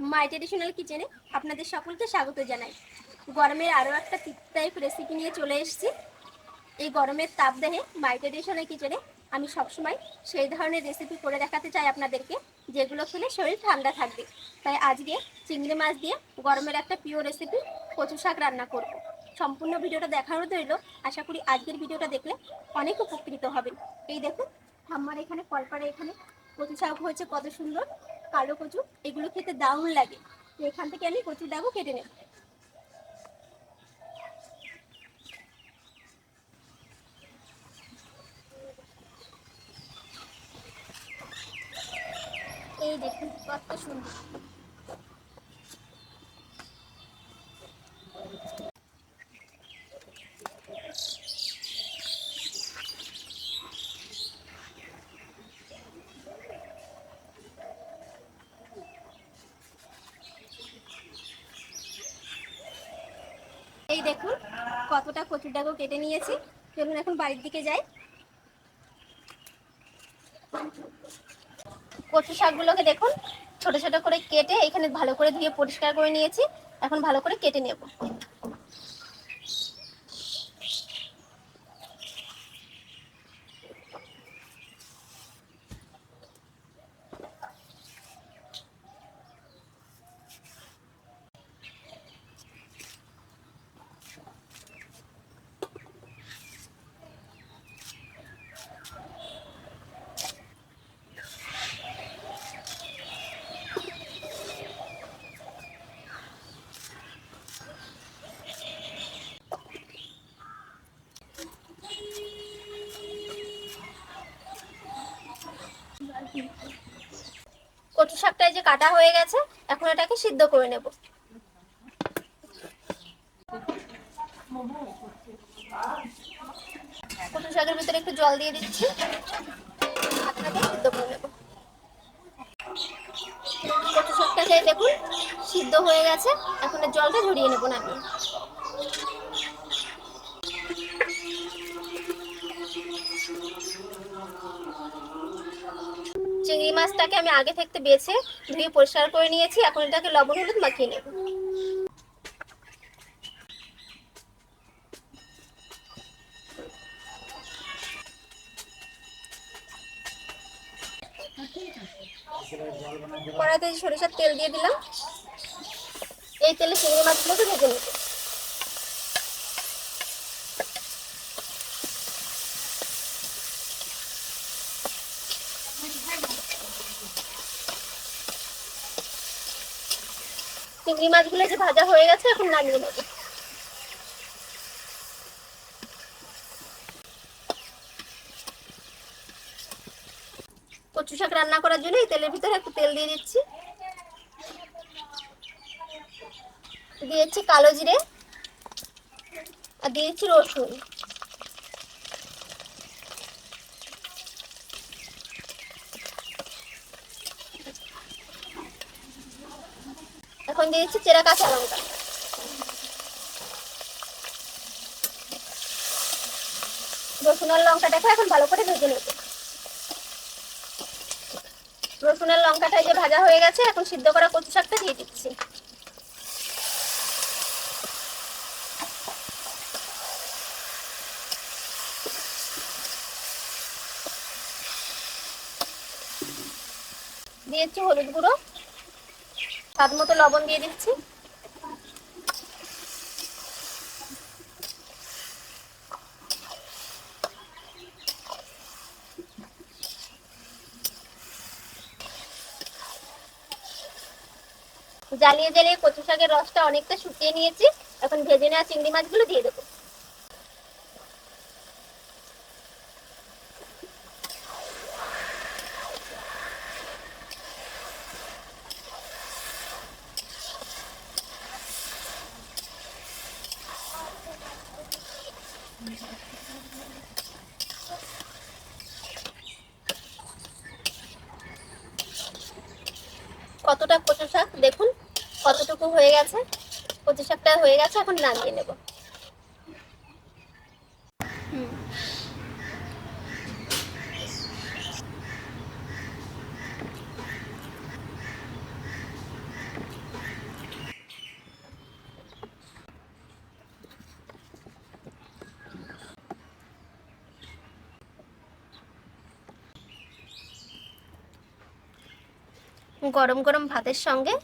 মাই traditional কিচেনে আপনাদের সকলকে স্বাগত জানাই। গরমের আরও একটা টাইপ রেসিপি নিয়ে চলে এসেছি। এই গরমের তাপদাহে মাই ট্রেডিশনাল কিচেনে আমি সবসময় সেই ধরনের রেসিপি করে দেখাতে চাই আপনাদেরকে, যেগুলো খেলে শরীর ঠান্ডা থাকবে। তাই আজকে চিংড়ি মাছ দিয়ে গরমের একটা প্রিয় রেসিপি কচু শাক রান্না করব। সম্পূর্ণ ভিডিওটা দেখানো রইল, আশা করি আজকের ভিডিওটা দেখলে অনেক উপকৃত হবেন এই দেখুন, আমার এখানে কলপারে এখানে কচু শাক হয়েছে কত সুন্দর। কালো কচু, এগুলো খেতে দারুণ লাগে। তো এখান থেকে আমি কচু ডাগও কেটে নেব। এই দেখুন কত সুন্দর। এই দেখুন, কতটা কচুর ডাগও কেটে নিয়েছি। চলুন এখন বাড়ির দিকে যাই। কচু শাকগুলোকে দেখুন, ছোট ছোট করে কেটে এখানে ভালো করে ধুয়ে পরিষ্কার করে নিয়েছি। এখন ভালো করে কেটে নেব। শাকটা এই যে কাটা হয়ে গেছে, এখন এটাকে সিদ্ধ করে নেব। কচু শাকের ভিতরে একটু জল দিয়ে দিচ্ছি। আপনাকে সিদ্ধ করে নেব। কচু শাকটাকে দেখুন, সিদ্ধ হয়ে গেছে। এখন জলটা ঝরিয়ে নেব না আমি চিংড়ি মাছটাকে আমি আগে থাকতে বেছে ধুয়ে পরিষ্কার করে নিয়েছি, এখন এটাকে লবণ হলুদ মাখিয়ে নেব। কড়াইতে সরিষার তেল দিয়ে দিলাম। এই তেলে চিংড়ি মাছগুলোকে ভেজে নেব। চিংড়ি মাছগুলো যে ভাজা হয়ে গেছে, এখন নামিয়ে নেব। কচু শাক রান্না করার জন্য এই তেলের ভিতরে একটু তেল দিয়ে দিচ্ছি। দিয়েছি কালো জিরে আর দিয়েছি রসুন। এখন দিয়েছি, চেরা কাঁচা লঙ্কা। রসুন আর লঙ্কাটাকে এখন ভালো করে ভেজে নেব। রসুনের লঙ্কাটা যে ভাজা হয়ে গেছে, এখন সিদ্ধ করা কচু শাকটা দিয়ে দিচ্ছি। দিয়েছি হলুদ গুঁড়ো। স্বাদ মতো লবণ দিয়ে দিচ্ছি। জ্বালিয়ে জ্বালিয়ে কচু শাকের রসটা অনেকটা শুকিয়ে নিয়েছি। এখন ভেজে নেওয়া চিংড়ি মাছগুলো দিয়ে দেবো। কতটা কচু শাক? দেখুন কতটুকু হয়ে গেছে? কচু শাকটা হয়ে গেছে এখন নামিয়ে নেব। গরম গরম ভাতের সঙ্গে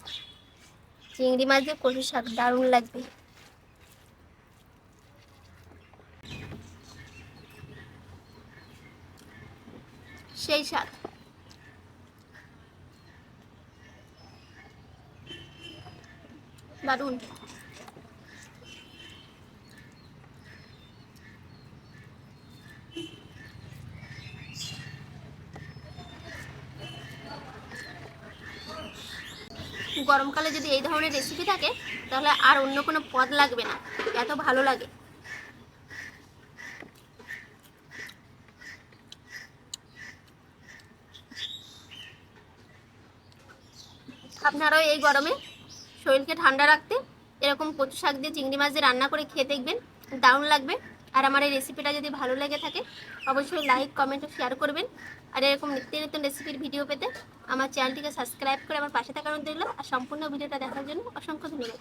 চিংড়ি মাছ দিয়ে কচু শাক দারুণ লাগবে। সেই শাক। দারুণ। গরমকালে যদি এই ধরনের রেসিপি থাকে, তাহলে আর অন্য কোনো পদ লাগবে না। এত ভালো লাগে। আপনারাও এই গরমে শরীরকে ঠান্ডা রাখতে এরকম কচু শাক দিয়ে চিংড়ি মাছ দিয়ে রান্না করে খেয়ে দেখবেন, দারুণ লাগবে। আর আমার এই রেসিপিটা যদি ভালো লেগে থাকে, অবশ্যই লাইক কমেন্ট শেয়ার করবেন। আর এরকম নিত্য নতুন রেসিপির ভিডিও পেতে আমার চ্যানেলটিকে সাবস্ক্রাইব করে আমার পাশে থাকার অনুরোধ রইল। আর সম্পূর্ণ ভিডিওটা দেখার জন্য অসংখ্য ধন্যবাদ।